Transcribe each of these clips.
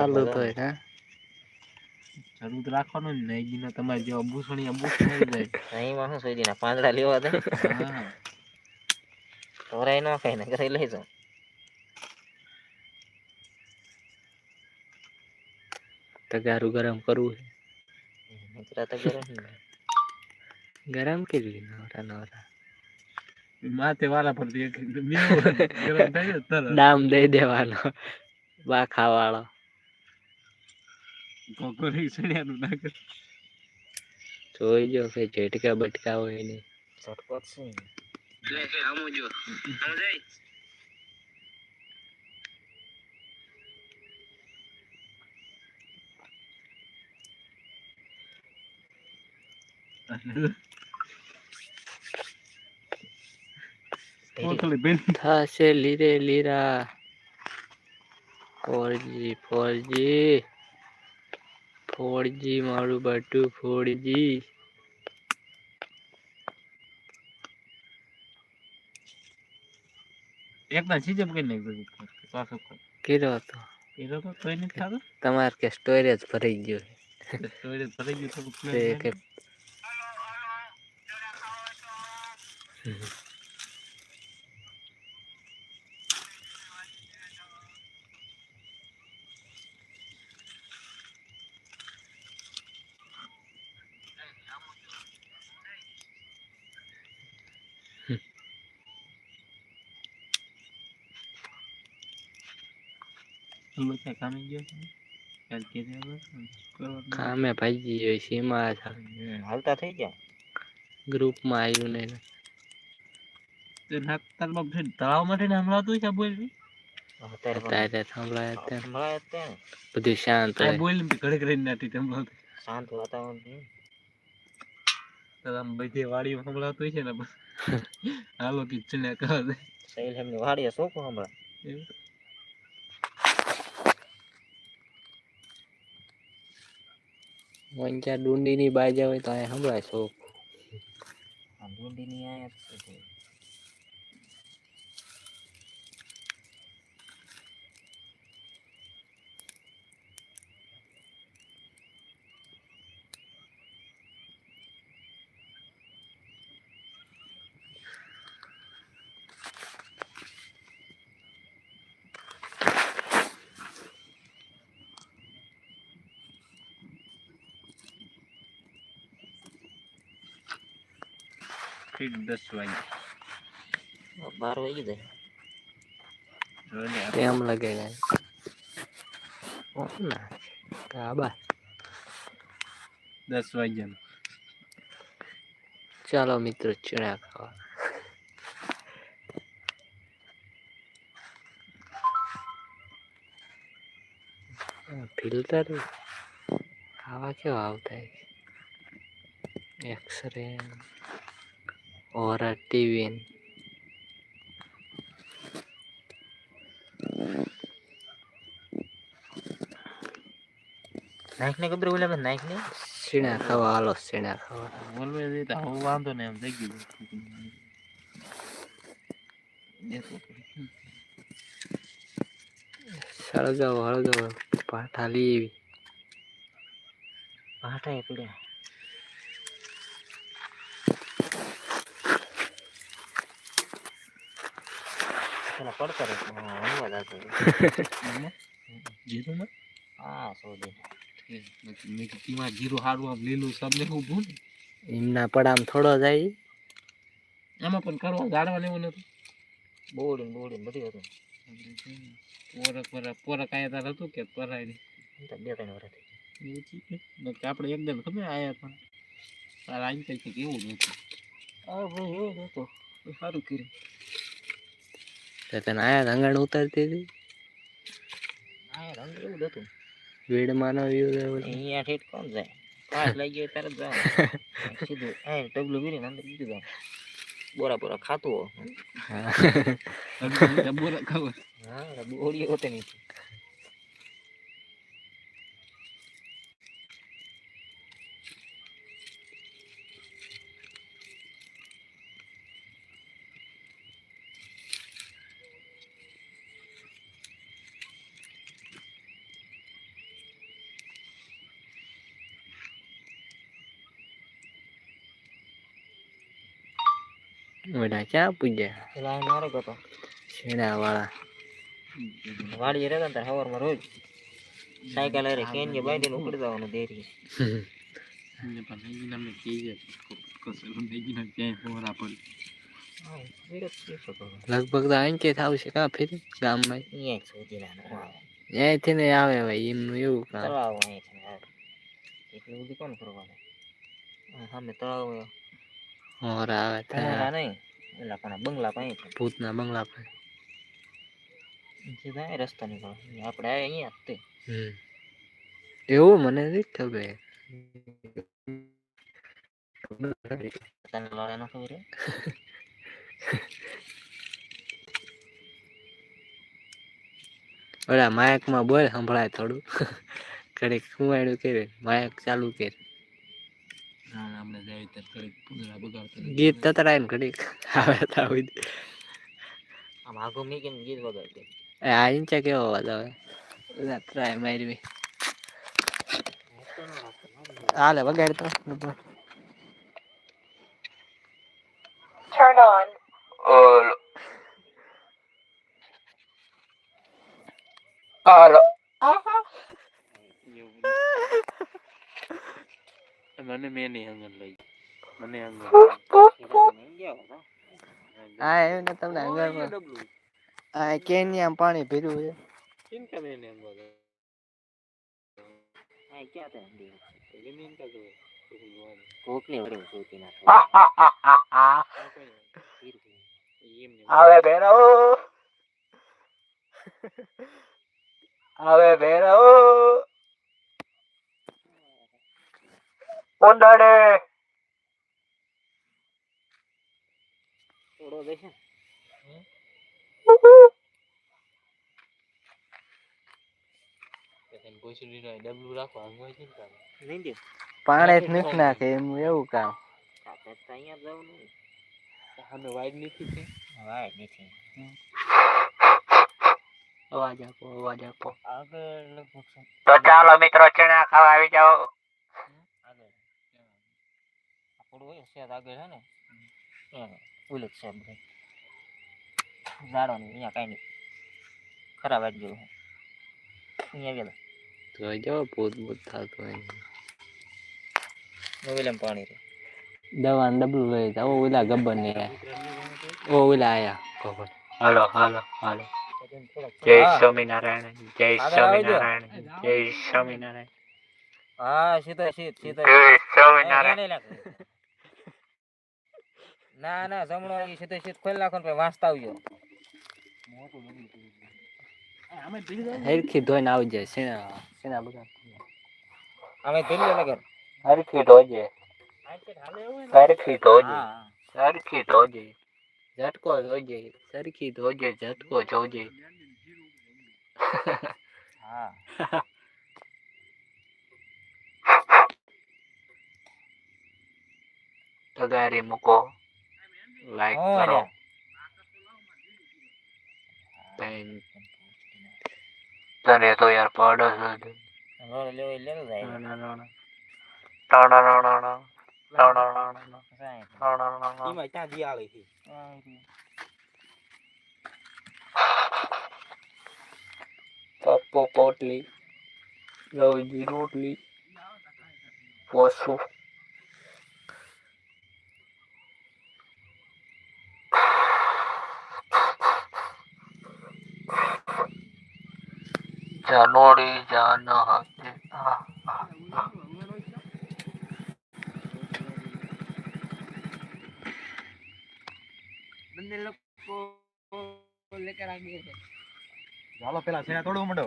ચાલુ તો હે. જરૂર તો રાખવાનું જ નહીં જીને તમારે જેવા બૂસણીયા બૂસ મળી જાય. માં શું સોઈ પાંદડા લેવા દે. તોરાય ન ખાય ને ઘરે લઈ જાઉં. તગારું ગરમ કરવું છે. નીકળા તો ગરમ ગરમ કેટલી નવરા નવરા. માથે વાળા ને તરત. દામ દઈ દેવાનો બાખા વાળો. કોકોરી ના કર. જોઈ જો કે ઝટકા બટકા હોય ને. ઝટપટ છે. કોકલી બેન? થશે લીરે લીરા. Four G four G. Four G મારું બટુ ફોરજી એકદમ સીજમ કરી નાખ પાછો કીધો તો એનો તો તોય નથી થતો તમારે કે સ્ટોરેજ ભરાઈ ગયો તોય ભરાઈ ગયું થોડુંક છે તે કે બધા કામે ગયો છે કાલ કે કામે ભાગી ગયો સીમા હાલતા થઈ ગયા ગ્રુપમાં આવ્યું ને તે નાક તારમાં છે તળાવમાં થઈને હમણાં છે બોલ અત્યારે સંભળાય ત્યારે સંભળાય જ તે ને. બધું શાંત બોલ ઘડે ઘડે નાટી હમણાં શાંત વાતાવરણ છે. બધી સંભળાતું છે ને બસ. હાલો કિચન ચણ્યા કહે સહેલ એમની વાડીએ સોખું હમણાં વંચા ડુંડીની બાજા હોય તો અહીંયા સંભળાય શોખ ડુંડીની આયા ઠીક દસ વાગે. બાર વાગી જાય. તેમ લગે ના? કાબા દસ વાગ્યાનું. ચાલો મિત્રો ચણા ખાવા. ફિલ્ટર આવા કેવા આવતા? એક્સરે ઓરા ટીવી નાઈક ને કબરે ઓલા બેન નાઈક ને સીણા ખાવા હાલો સીણા ખાવા બોલવે છે તો હું વાંધો ને એમ થઈ ગયું. સળગાવો હળગાવો પાઠા લેવી ભાટાએ પડ્યા પેલા પડતા રહે અનુવાદ જીરું એમાં? જીરુંમાં? હા સોજી મેં કીધું જીરું સારું આમ લીલું સબ ને ઊભું ને એમના પડામ થોડો જાય આમાં પણ કરવા જાડવા લેવું નથી બોડીને બોડીને બધી હતું પોરક પોરક પોરક આયા તાર હતું કે પરાય નહીં બે ત્રણ વર્ષ આપણે એકદમ ખબર આયા પણ તારા આઈ કઈ કંઈક એવું નતું હા ભાઈ એવું જ તો સારું કર્યું તો તને આયા રંગણ ઉતારતી હતી? વીડમાં નો વ્યૂ રહ્યો અહીંયા ઠેઠ કોણ જાય? પાસ લઈ ગયો ત્યારે જ જવાનું સીધું એ ટગલું વીરીને અંદર બીજું જાય બોરા બોરા ખાતું હો. બોરા ખાવ હા બોરી હોતે નહીં ઓલા ક્યાં પૂજ્યા પેલા મારો હતો છેડા વાળા વાડી રે તાર હવારમાં રોજ સાયકલ રે કેન જે બાંધીને ઉપડી જવાનું દેરી ને પણ નહીં ના મે કીજે કસલ નહીં ના ક્યાં ફોરા લગભગ તો અહીં કે થાવ છે કા ફેર ગામમાં અહીંયા સુધી ના અહીંથી ને આવે ભાઈ એમનું એવું કામ કરવા આવે એટલું બધું કોણ કરવાનું હા મેં તળાવ મોરા આવે ત્યાં નહીં એટલે પણ બંગલા પાસે ભૂતના બંગલા પાસે સીધા રસ્તો નીકળે આપણે અહીંયા તે એવું મને નથી ખબર તને લોડા ન ખબર? ઓલા માયકમાં બોલ સંભળાય થોડું ઘડીક સુવાડ્યું કે માયક ચાલુ કરે ગીત તતરાય ઘડીક. આવે તા હોય આમ આગો મી કેમ ગીત વગાડતી એ આ ઇંચે કેવો અવાજ આવે? તતરાય મારી હાલે વગાડતો. કેનિયામાં પાણી ભર્યું છે किनका देने हम बोले नहीं क्या था हिंदी में? पहले में इनका जो है, तो कोई हुआ नहीं। કોક ને વડે જોતી ના क्या कोई नहीं? ये हमने હવે ભેરો હવે ભેરો ઉંડાડે થોડો દેખે ને. નો ડબલું રાખો આંગણ છે ને તારે નહીં દે. પાણી જ નીક નાખે એમ એવું કામ આપણે તો અહીંયા જવું જવાનું ને. સામે વાઈડ નથી છે નથી. અવાજ આપો અવાજ આપો આગળ તો ચાલો મિત્રો ચણા ખાવા આવી જાઓ આગળ. આપણું હોય આગળ હે ને એમ ઓલું જ છે. ઝાડો નહીં અહીંયા કાંઈ નહીં ખરાબ આવી ગયું અહીંયા ગયેલો તો જો ભૂત ભૂત થતું હોય નવેલમ પાણી રે દવા ડબલું લઈ જાઓ ઓલા ગબ્બર ને ઓ ઓલા આયા ખબર હાલો હાલો હાલો જય સ્વામિનારાયણ જય સ્વામિનારાયણ જય સ્વામિનારાયણ હા સીધા સીધ સીધા જય એ, સ્વામિનારાયણ એ નહીં લાગે. ના ના જમણો ઈ સીધે સીધ ખોલી નાખો ને પછી વાંચતા આવજો હરખી ધોઈને ને આવજે શેણા શેણા બધા અમે પેલી લગર હરખી ધોજે. સરખી ધોજે. હા સરખી ધોજે. ઝટકો જોજે સરખી ધોજે ઝટકો જોજે હા તગારી મૂકો. લાઈક કરો. અરે તો યાર પડો છે રોડ લેવો લે લો જાય ના ના ના ટાણા ના ના ના ટાણા ના ના ટાણા ના ના ઈમાં ત્યાં દી આલે છે પપ્પો પોટલી રવજી રોટલી પોસું ಜನೋಡಿ ಜಾನ ಹಾಕಿ ચાલો પેલા સેના તોડવું માંડો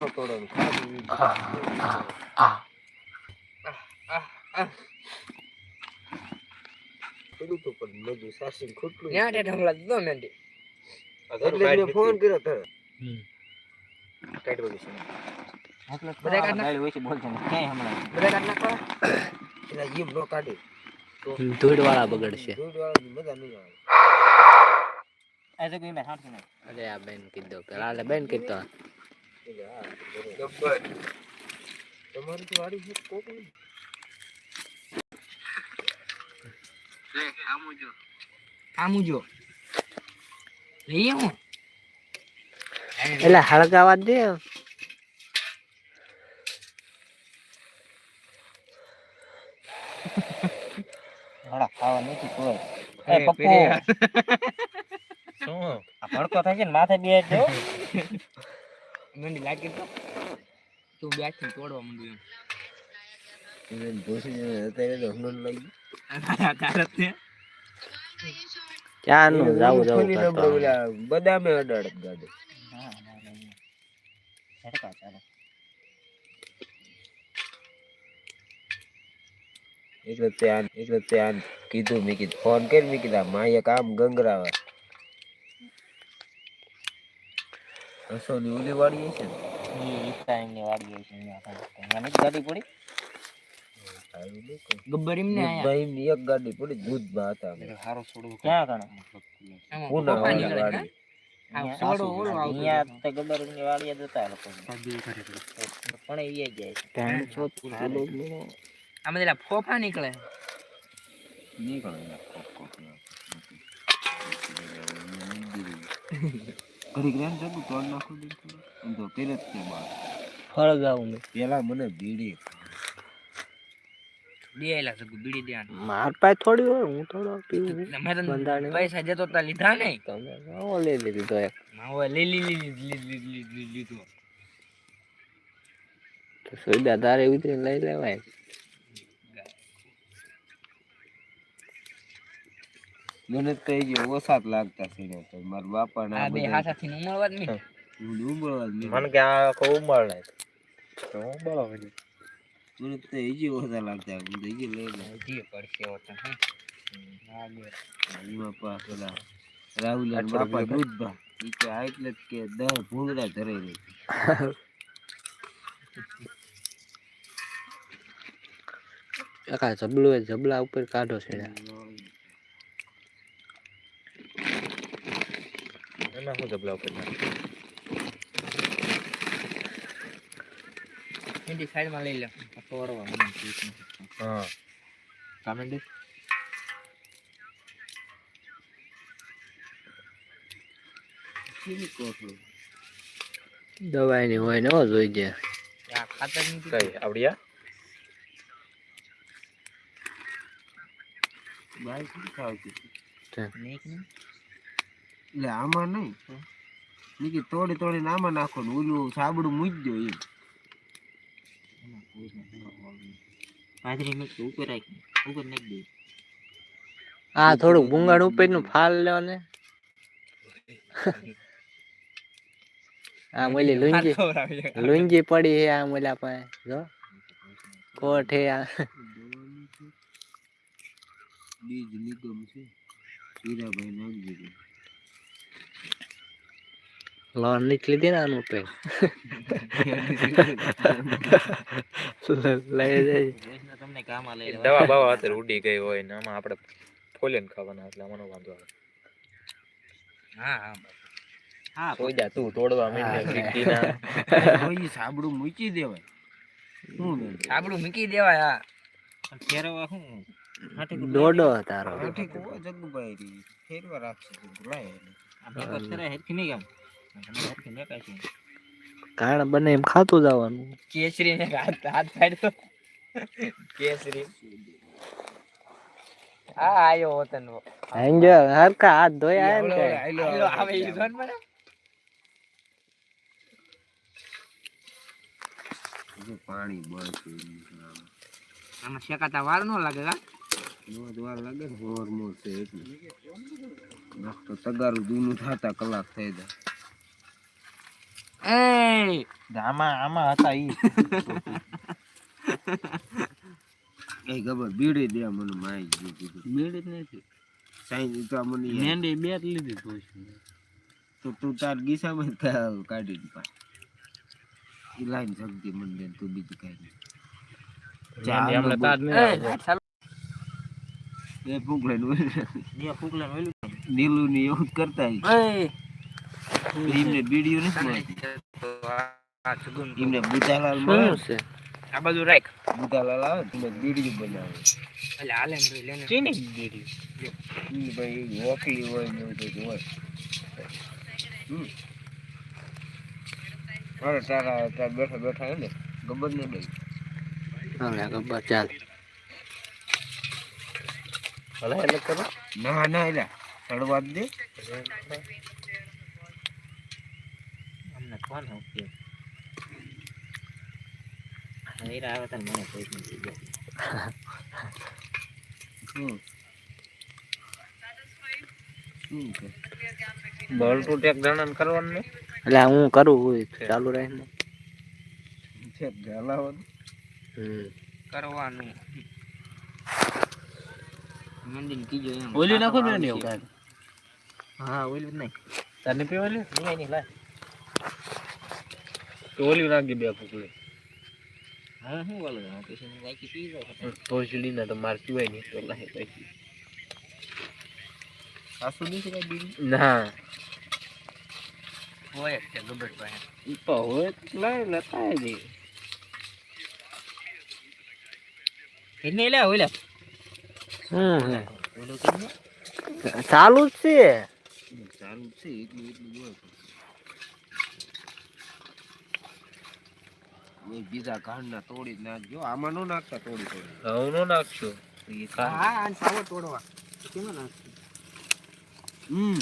તોડવાનું તો પણ મજુ સાસી ખોટલું ક્યાં ઢગલા દીધો મેંડી એટલે મેં ફોન કર્યો તો હમ. કાઢ બધું છે બધા કાઢ નાખ હોય છે બોલતો નહીં ક્યાંય હમણાં બધા કાઢ નાખો એટલે એમ નો કાઢે ધૂળ વાળા બગડશે દૂધ વાળાની મજા નહીં આવે આ તો કોઈ મેં સાંભળ્યું નહીં અરે આ બેન કીધો પેલા આલે બેન કીધો એટલે હા બરોબર તમારી તો વાડી છે કોક નહીં આમ જો લઈએ હું એટલે હળગાવા દે હળા ખાવા નથી કોઈ. એ પપ્પુ. શું? આ ભડકો થાય છે ને માથે બે જો મંડી લાગી તો. તું બેઠ ને તોડવા માંડ્યું એમ. તારે તે ક્યાંનું જાવું જાવું કરતો બદામે અડાડત ગાડી ના ના લઈએ ઝટકા ચાલે એટલે ત્યાં એટલે ત્યાં કીધું મેં કીધું ફોન કરી મેં કીધું આ માએ કામ ગંગરાવા. હસોની ઉલી વાળી છે ને? ઈ ઈફતાઈની વાડી હોય છે અહીંયા કાંઈ. અહીંયા નથી ગાડી પડી? સારું નહીં કોઈ. ગબ્બર એમને દૂધભાઈની એક ગાડી પડી દૂધમાં હતા અમે. હારો છોડવું ક્યાં કણ? પૂના ગાડી. ફોફા નીકળે. ને ને. ને મેં. પેલા મને બીડી દેલા સગું બીડી દેવાનું. માર પાસે થોડી હોય હું થોડો પીવું. તમે બંધાણી. પૈસા જતો તા લીધા નહીં તમે ઓ લઈ લીધી તો એક. હવે લીલી લીલી લીલી લીલી લીધો. તો સુવિધા તારે ઉતરી લઈ લેવાય. મને તો ગયો ઓછા લાગતા છે ને તો મારા બાપા ના આ બે હાથાથી ઉમળવા જ નહીં. મને કે આ કો ઉમળ નહીં તો પછી મને તો એ જે ઓછા લાગતા હું તો એ જે લઈ લે. હજી પડશે હોતો હે? પેલા રાહુલ બાપા દૂધભા ઈ કે આ એટલે જ કે દહ ભૂંગળા ધરાઈ રહી. કાકા જબલું એ જબલા ઉપર કાઢો છે એમાં હું જબલા ઉપર એની સાઈડમાં લઈ લે. કેવી કોઠો દવાઈની હોય ને જોઈ આ ખાતરની કઈ આવડિયા? બાઈ શું ખાવતી? એટલે આમાં નહીં. નીકી તોડી તોડીને આમાં નાખો ને ઓલું સાબડું મૂકી દો એમ. આ થોડુંક ભૂંગળ ઉપરનું ફાલ લેવા ને આ મોલી લુંજી લુંજી પડી હે આ મોલા પાસે. જો. કોટ હે આ. બીજ નિગમ છે હીરાભાઈ દીધું. લોન નીકળી દે ને આનું તો લઈ જાય તમને કામ આ લઈ દવા બવા અત્યારે ઉડી ગઈ હોય ને આમાં આપણે ફોલીને ખાવાના એટલે આમાં વાંધો આવે. હા હા. હા સોજા તું તોડવા માંડે વીટીના કોઈ સાબડું મૂકી દેવાય. શું સાબડું મૂકી દેવાય હા. ફેરવા શું? દોડો તારો. જગ્ગુભાઈ ફેરવા રાખશે ભૂલાય નહીં. આ ભેગો હેરખી નહીં કેમ કાણ બને એમ ખાતું જવાનું. કેસરી ને હાથ હાથ પાડ્યો કેસરી. આ આયો વતન હેંજો હરકા હાથ ધોઈ એમ ને આયલો આવે ઈ જોન મને. પાણી બળતું એનું. આમાં શેકાતા વાર નો લાગે કા? નો તો વાર લાગે ને મોર છે એટલે. નખ તો તગારું દૂનું થતા કલાક થઈ જાય. એ આમાં આમાં હતા ઈ. કઈ ખબર બીડી દે મને માઈ કીધું. મેળ જ નથી. સાઈન તો મને. મેંડી બે જ લીધી તું તો તું તાર ગીસામાં કાઢી દે પાછું. ઈ લાઈન શક્તિ મને તું બીજું કઈ નહીં. એ નીલું ની. એવું જ કરતા. એ એમને બીડીઓ નથી મળતી. એમને બુધાલાલ મળે. છે? આ બધું રાખ. બુધાલાલ આવે ને તમે બીડી બનાવે. એટલે હાલે ને ભાઈ લેને. ચીની બીડી ઈ ભાઈ વકલી હોય ને બધું હોય. હમ. અરે તારા તાર બેઠા બેઠા એને ને ગબર ને ભાઈ હા ગબ્બર ચાલ. ભલે એટલે કરો ના ના એટલે ચડવા જ દે. કોણ ઓકે હીરા આવે તો મને કોઈ નથી. ગયા બોલ ટુ ટેક જણાને કરવાનું ને? એટલે હું કરું ચાલુ રહે ને છે ગાલાવો હમ. કરવાનું. મંદિર કીજો એમ. ઓલી નાખો ને એવું કાંઈ હા ઓલી નહીં. તને પીવાની? નહીં નહીં લાય. તો ઓલી નાખી બે કુકડી. હા હું પછી હું કાંઈક પી જાવ ભોસડી ના તો માર પીવાય નહીં તો લાહે પછી. સાસુ નહીં છે બીડી ના. હોય છે ગબર પાસે. તો હોય લાય લેતા જ એને લે હોય હમ હમ. ઓલું કિડની ચાલુ જ છે. ચાલુ છે એટલું એટલું હોય બીજા કાંડના તોડી જ નાખજો. આમાં નો નાખતા તોડી તોડી. હું નો નાખશો. હા આ સાવો તોડવા. કેમાં નાખશો? હમ.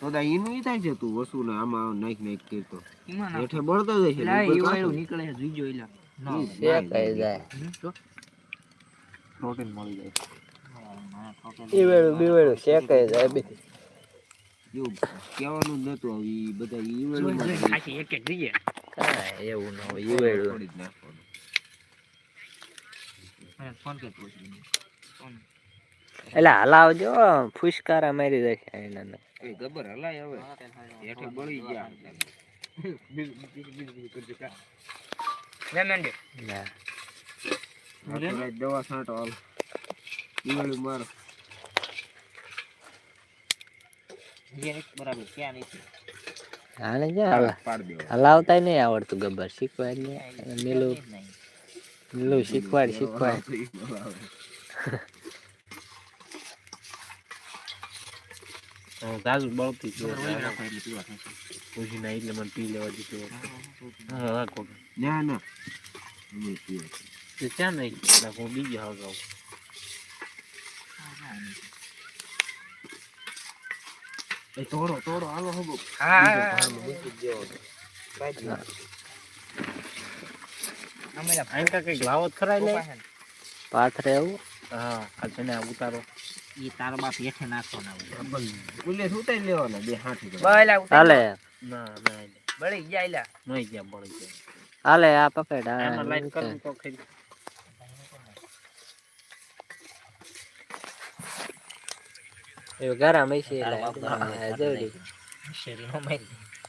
તો દા ઈનું ઈ થાય છે તું વસુ ને આમાં નાખ નાખ કરતો. હેઠે બળતો જાય છે ઉપર ઈ કાઢો. નીકળે છે જોઈજો એલા ના. છે કઈ જાય. પ્રોટીન મળી જાય. એ વેળું બે જાય બે. એવું કહેવાનું નતું હવે બધા એક એક જોઈએ. એવું ન હોય તોડી જ નાખવાનું. એટલે હલાવજો ફુસકારા મારી જશે એના ગબર હલાય હવે. હેઠે બળી ગયા. દવા છાંટો હાલ. ઈ મારો. બરાબર ક્યાં નહીં આને ક્યાં હલા- પાડ દેવા હલાવતાય નહીં આવડતું ગબ્બર શીખવાડ ને નીલું મેલું શીખવાડ શીખવાડ. તાજુ બળતી છે રાખો એટલે પીવા ના એટલે મને પી લેવા દીધું હા હા ના ના. અમે પીએ તે ત્યાં નહીં ના બીજી હાવ ગાઉં એ તોડો તોડો હાલો હબો હા મૂકી જ દેવાનો અમે આઈ કા કંઈક લાવો જ પાથરે એવું હા આ છે ને આ ઉતારો ઈ તાર બાપ હેઠે નાખો ના બોલે સુતાઈ લેવાના બે હાથી બળા હાલે ના ના બળી ગયા એલા ગયા બળી ગયા હાલે આ પકડ આ લાઈન કરું તો ખરી એવું ગરમ હશે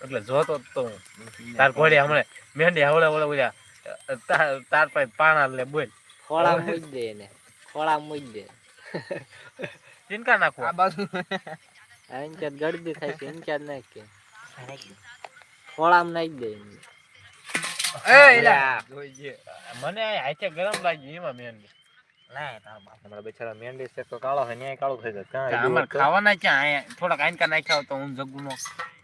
એટલે જોતો જ તો. તાર ઘોડી હમણે મેંડી હવળે હવળે બોલ્યા તાર પાસે પાણા લે બોલ. ખોળા મૂજ દે એને. ખોળા મૂજ દે. ચિંકા નાખો. આ બાજુ. ઇન્ચાર્જ ગળદી થાય છે ઇન્ચાર્જ નાખ. કે ખોળામાં નાખી દે એ એલા મને આ હાથે ગરમ લાગ્યું એમાં મેંડી ખાવાના ક્યાં? આયા થોડાક આઈનકા નાખ્યા તો હું જગું નો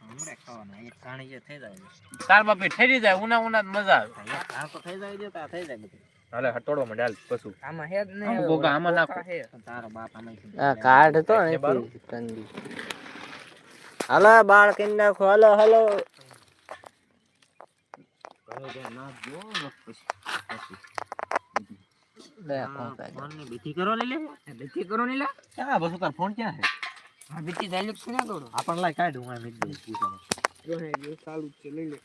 હમણાં ખાવાના એક કાણી થઈ જાય તાર બાપી ઠરી જાય ઉના ઉના મજા આવે. એક કાણ તો થઈ જાય તો થઈ જાય બધું. હાલે હટોડવા માં ડાલ પશુ આમાં હે જ ગોગા આમાં નાખો. તારો બાપ આમાં આ કાઢ તો? હાલો બાળ કરી નાખો? હાલો હાલો. પછી. લે પહોંચાડી દે. ફોનની બીથી કરો ને લે બીથી કરો ને લે ક્યાં બસુ તાર ફોન ક્યાં છે આ બીથી જાય છે ને કરો આપણ લાય કાઢ હું આ મીટ દઉં પૂછવાનું ચાલુ છે લઈ લે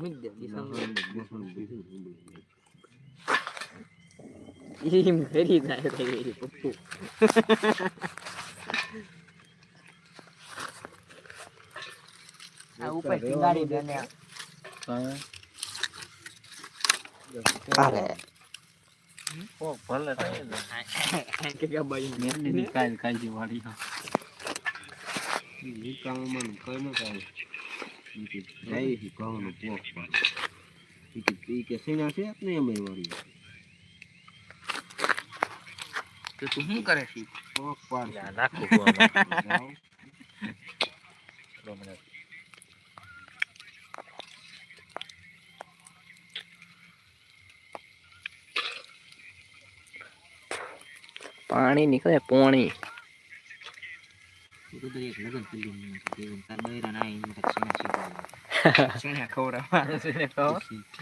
મીક દે ઈમ કરી જાય રે પપ્પુ આ ઉપર ટીંગાડી દે ને તો તું શું કરે છે યા, નાખું છું આમાં. જાઓ. બે મિનિટ. પાણી નીકળે પોણી તો તો એક લગન ફિલ્મ છે તાર બૈરા ના એમ તક સેના નીકળે પોણી.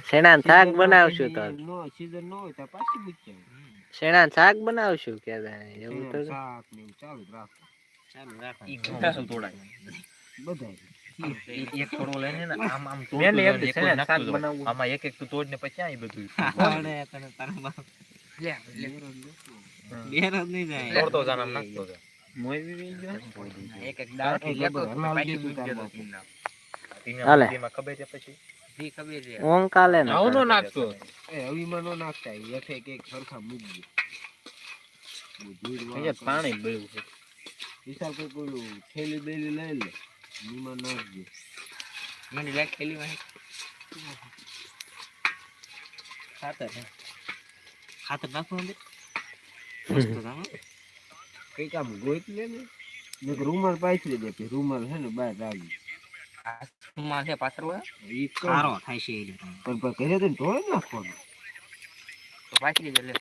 શેણા શાક બનાવશું તો. નો સીઝન નો હોય તો પાછી પૂછ્યા શેણા શાક બનાવશું કે એવું તો શાક ને એવું ચાલુ રાખો ચાલુ રાખ ઈ ઘઉં શું તોડાય? બધાય એક થોડો લઈને ને આમ આમ બનાવવું. આમાં એક એક તું તોડ ને પછી આ બધું લે લે. બેર જ નહીં જાય તોડતો જા ને આમ નાખતો એક એક દાળથી લેતો બરાબર, હલાવી પાછી દીધું મૂકી તાર દેતો બાપે. તીના. ધીમે ખબર છે પછી જી ખબર છે ઓમ કાલે ને આવું નાખતો એ હવીમાં નો નાખતા એક એક એક સરખા મૂકજો બહુ ધૂળ વાળા અહીંયા પાણી બળ્યું છે વિશાલ કોઈ પેલું થેલી બેલી લઈ લે નીમાં નાખજો મને લાગ ખેલી માં ખાતર ખાતર નાખવું અંદર. કંઈક આમ ગોઈત લે ને રૂમાલ પાથરી દે કે રૂમાલ છે ને બહાર આવી હાથમાં છે પાછળ ઈ કર. થાય છે. પણ ઘરે તો ધોઈ નાખવાનું. તો પાછી દે લે.